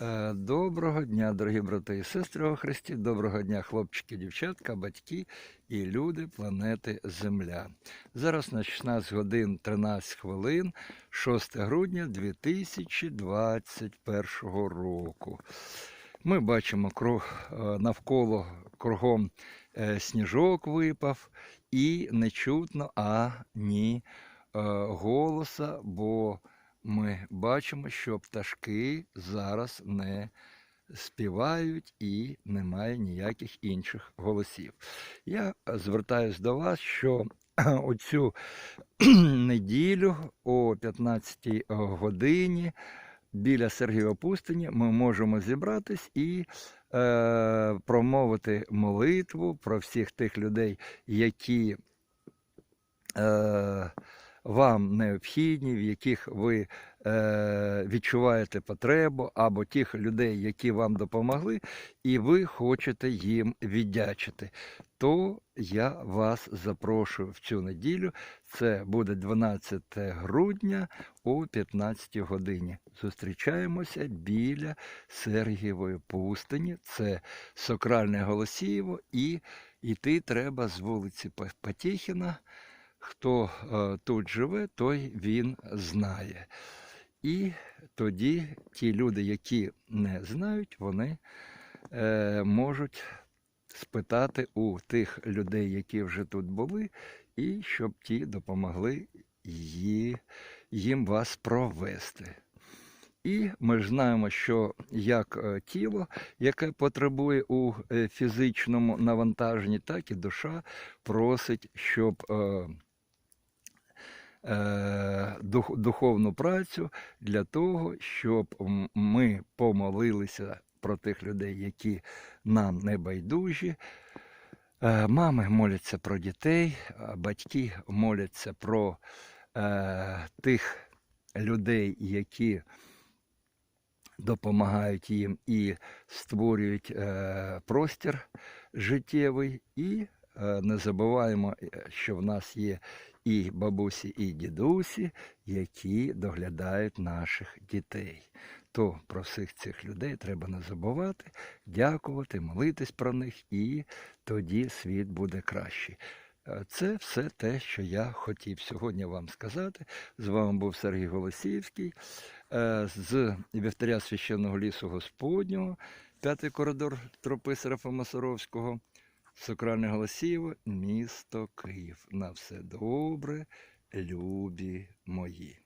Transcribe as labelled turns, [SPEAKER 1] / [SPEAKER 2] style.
[SPEAKER 1] Е, Доброго дня, дорогі брати і сестри у Христі. Доброго дня, хлопчики, дівчатка, батьки і люди планети Земля. Зараз на 16 годин 13 хвилин, 6 грудня 2021 року. Ми бачимо круг, е, навколо кругом е, сніжок випав і не чутно ані голоса, бо ми бачимо, що пташки зараз не співають і немає ніяких інших голосів. Я звертаюся до вас, що оцю неділю о 15 годині біля Сергієва пустині ми можемо зібратись і е, промовити молитву про всіх тих людей, які е, вам необхідні, в яких ви е, відчуваєте потребу, або тих людей, які вам допомогли, і ви хочете їм віддячити, то я вас запрошую в цю неділю. Це буде 12 грудня о 15 годині. Зустрічаємося біля Сергієвої пустині. Це Сокральне Голосієво, і йти треба з вулиці Потєхіна. Хто е, тут живе, той він знає. І тоді ті люди, які не знають, вони е, можуть спитати у тих людей, які вже тут були, і щоб ті допомогли їм вас провести. І ми ж знаємо, що як е, тіло, яке потребує у е, фізичному навантаженні, так і душа просить, щоб е, духовну працю для того, щоб ми помолилися про тих людей, які нам не байдужі. Е, Мами моляться про дітей, батьки моляться про е, тих людей, які допомагають їм і створюють е, простір життєвий. І е, не забуваємо, е, що в нас є і бабусі, і дідусі, які доглядають наших дітей. То про всіх цих людей треба не забувати, дякувати, молитись про них, і тоді світ буде кращий. Е, Це все те, що я хотів сьогодні вам сказати. З вами був Сергій Голосіївський е, з вівтаря священного лісу Господнього, п'ятий коридор тропи Серафима Саровського, Сокральне Голосієво, місто Київ. На все добре, любі мої.